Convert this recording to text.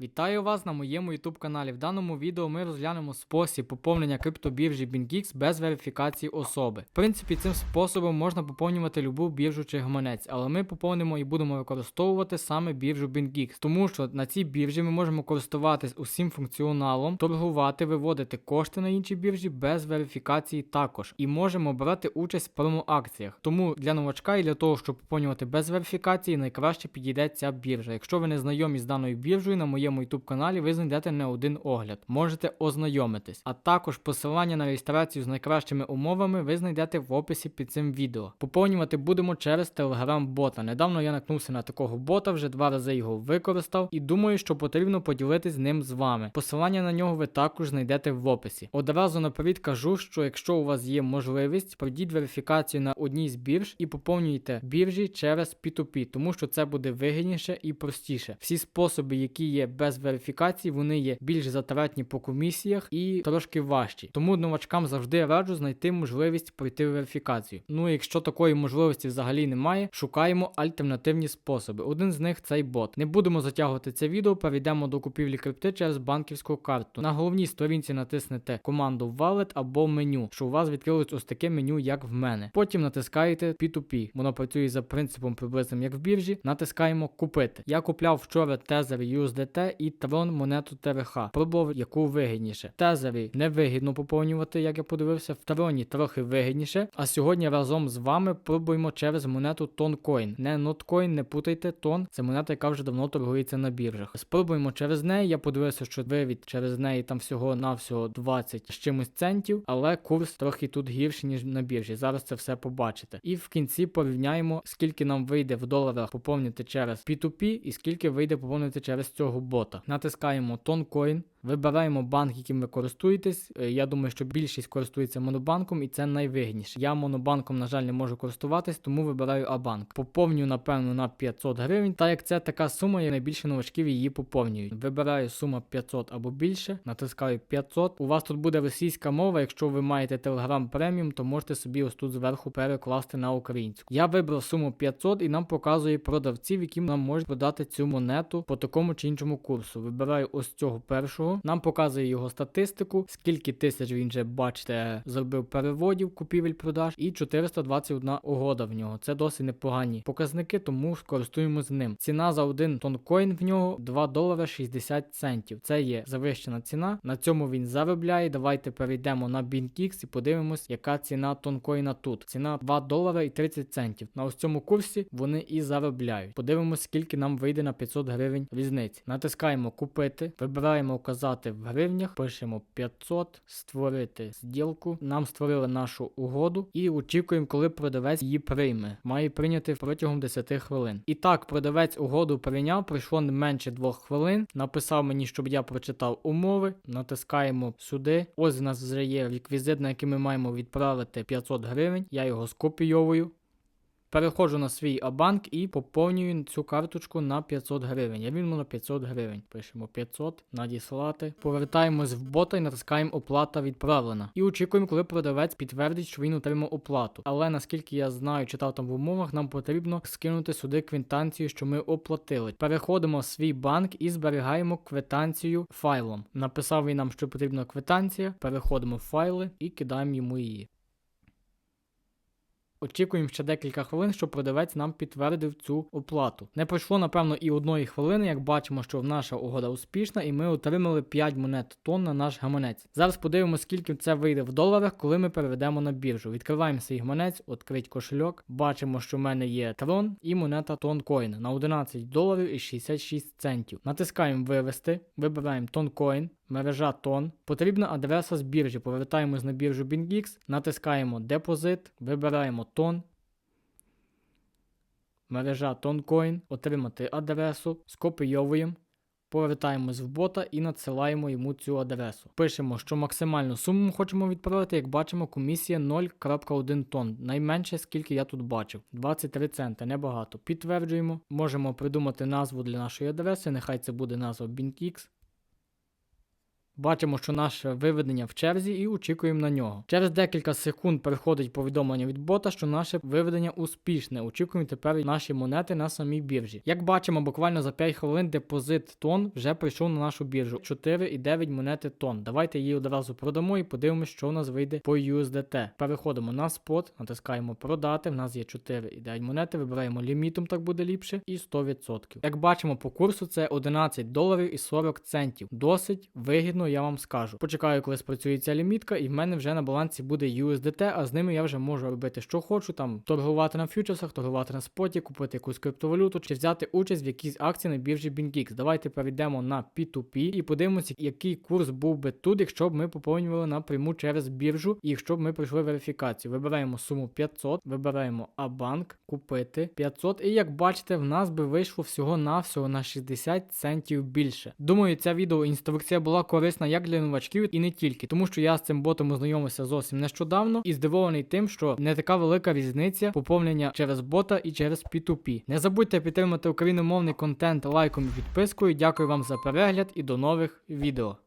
Вітаю вас на моєму YouTube каналі. В даному відео ми розглянемо спосіб поповнення криптобіржі BingX без верифікації особи. В принципі, цим способом можна поповнювати любу біржу чи гаманець, але ми поповнимо і будемо використовувати саме біржу BingX, тому що на цій біржі ми можемо користуватись усім функціоналом, торгувати, виводити кошти на інші біржі без верифікації також. І можемо брати участь в промо-акціях. Тому для новачка і для того, щоб поповнювати без верифікації, найкраще підійде ця біржа. Якщо ви не знайомі з даною біржею, на моєму YouTube каналі ви знайдете не один огляд. Можете ознайомитись. А також посилання на реєстрацію з найкращими умовами ви знайдете в описі під цим відео. Поповнювати будемо через Telegram-бота. Недавно я наткнувся на такого бота, вже два рази його використав, і думаю, що потрібно поділитись ним з вами. Посилання на нього ви також знайдете в описі. Одразу наперед кажу, що якщо у вас є можливість, пройдіть верифікацію на одній з бірж і поповнюйте біржі через P2P, тому що це буде вигідніше і простіше. Всі способи, які є без верифікації, вони є більш затратні по комісіях і трошки важчі. Тому новачкам завжди раджу знайти можливість пройти верифікацію. Ну, якщо такої можливості взагалі немає, шукаємо альтернативні способи. Один з них цей бот. Не будемо затягувати це відео, перейдемо до купівлі крипти через банківську карту. На головній сторінці натиснете команду Wallet або меню, що у вас відкрилось ось таке меню, як в мене. Потім натискаєте P2P. Воно працює за принципом приблизним як в біржі. Натискаємо купити. Я купляв вчора тезер USDT і Tron монету ТРХ. Пробував яку вигідніше. Тезері невигідно поповнювати, як я подивився. В Троні трохи вигідніше. А сьогодні разом з вами пробуємо через монету Toncoin. Не Notcoin, не путайте Тон. Це монета, яка вже давно торгується на біржах. Спробуємо через неї. Я подивився, що вивід через неї там всього навсього 20 з чимось центів, але курс трохи тут гірший, ніж на біржі. Зараз це все побачите. І в кінці порівняємо, скільки нам вийде в доларах поповнити через P2P і скільки вийде поповнити через цього бота. Натискаємо Toncoin. Вибираємо банк, яким ви користуєтесь. Е, Я думаю, що більшість користується монобанком, і це найвигідніше. Я монобанком, на жаль, не можу користуватись, тому вибираю Абанк. Поповню, напевно, на 500 гривень. Та як це така сума, я найбільше новачків її поповнюють. Вибираю сума 500 або більше, натискаю 500. У вас тут буде російська мова. Якщо ви маєте Telegram преміум, то можете собі ось тут зверху перекласти на українську. Я вибрав суму 500 і нам показує продавців, які нам можуть продати цю монету по такому чи іншому курсу. Вибираю ось цього першого. Нам показує його статистику, скільки тисяч він вже, бачите, зробив переводів, купівель-продаж, і 421 угода в нього. Це досить непогані показники, тому скористуємося ним. Ціна за один тонкоін в нього 2 долари 60 центів. Це є завищена ціна. На цьому він заробляє. Давайте перейдемо на BingX і подивимось, яка ціна тонкоїна тут. Ціна 2 долари і 30 центів. На ось цьому курсі вони і заробляють. Подивимось, скільки нам вийде на 500 гривень різниці. Натискаємо купити, вибираємо вказати в гривнях, пишемо 500, створити зділку. Нам створили нашу угоду і очікуємо, коли продавець її прийме. Має прийняти протягом 10 хвилин. І так, продавець угоду прийняв, пройшло не менше 2 хвилин. Написав мені, щоб я прочитав умови. Натискаємо сюди. Ось у нас вже є реквізит, на який ми маємо відправити 500 гривень. Я його скопійовую. Переходжу на свій Абанк і поповнюю цю карточку на 500 гривень. Я візьму на 500 гривень. Пишемо 500, надіслати. Повертаємось в бота і натискаємо оплата відправлена. І очікуємо, коли продавець підтвердить, що він отримав оплату. Але наскільки я знаю, читав там в умовах, нам потрібно скинути сюди квитанцію, що ми оплатили. Переходимо в свій банк і зберігаємо квитанцію файлом. Написав він нам, що потрібна квитанція. Переходимо в файли і кидаємо йому її. Очікуємо ще декілька хвилин, щоб продавець нам підтвердив цю оплату. Не пройшло, напевно, і одної хвилини, як бачимо, що наша угода успішна, і ми отримали 5 монет тонн на наш гаманець. Зараз подивимося, скільки це вийде в доларах, коли ми переведемо на біржу. Відкриваємо свій гаманець, відкрить кошельок. Бачимо, що в мене є трон і монета тонкоін на 11 доларів і 66 центів. Натискаємо вивести, вибираємо тонкоін. Мережа тон. Потрібна адреса з біржі. Повертаємось на біржу BingX, натискаємо депозит, вибираємо тон. Мережа Toncoin, отримати адресу, скопійовуємо, повертаємось в бота і надсилаємо йому цю адресу. Пишемо, що максимальну суму хочемо відправити, як бачимо, комісія 0.1 тонн. Найменше, скільки я тут бачив. 23 центи, небагато. Підтверджуємо. Можемо придумати назву для нашої адреси, нехай це буде назва BingX. Бачимо, що наше виведення в черзі і очікуємо на нього. Через декілька секунд приходить повідомлення від бота, що наше виведення успішне. Очікуємо тепер наші монети на самій біржі. Як бачимо, буквально за 5 хвилин депозит тон вже прийшов на нашу біржу. 4,9 монети тон. Давайте її одразу продамо і подивимося, що у нас вийде по USDT. Переходимо на спот, натискаємо продати. В нас є 4,9 монети. Вибираємо лімітом, так буде ліпше, і 100%. Як бачимо по курсу, це 11 доларів і 40 центів. Досить вигідно, я вам скажу. Почекаю, коли спрацює ця лімітка, і в мене вже на балансі буде USDT, а з ними я вже можу робити, що хочу, там торгувати на фьючерсах, торгувати на споті, купити якусь криптовалюту чи взяти участь в якійсь акції на біржі BingX. Давайте перейдемо на P2P і подивимося, який курс був би тут, якщо б ми поповнювали напряму через біржу, і якщо б ми пройшли верифікацію. Вибираємо суму 500, вибираємо Абанк, купити 500. І як бачите, в нас би вийшло всього навсього на 60 центів більше. Думаю, ця відеоінструкція була корисна як для новачків і не тільки, тому що я з цим ботом ознайомився зовсім нещодавно і здивований тим, що не така велика різниця поповнення через бота і через P2P. Не забудьте підтримати україномовний контент лайком і підпискою. Дякую вам за перегляд і до нових відео.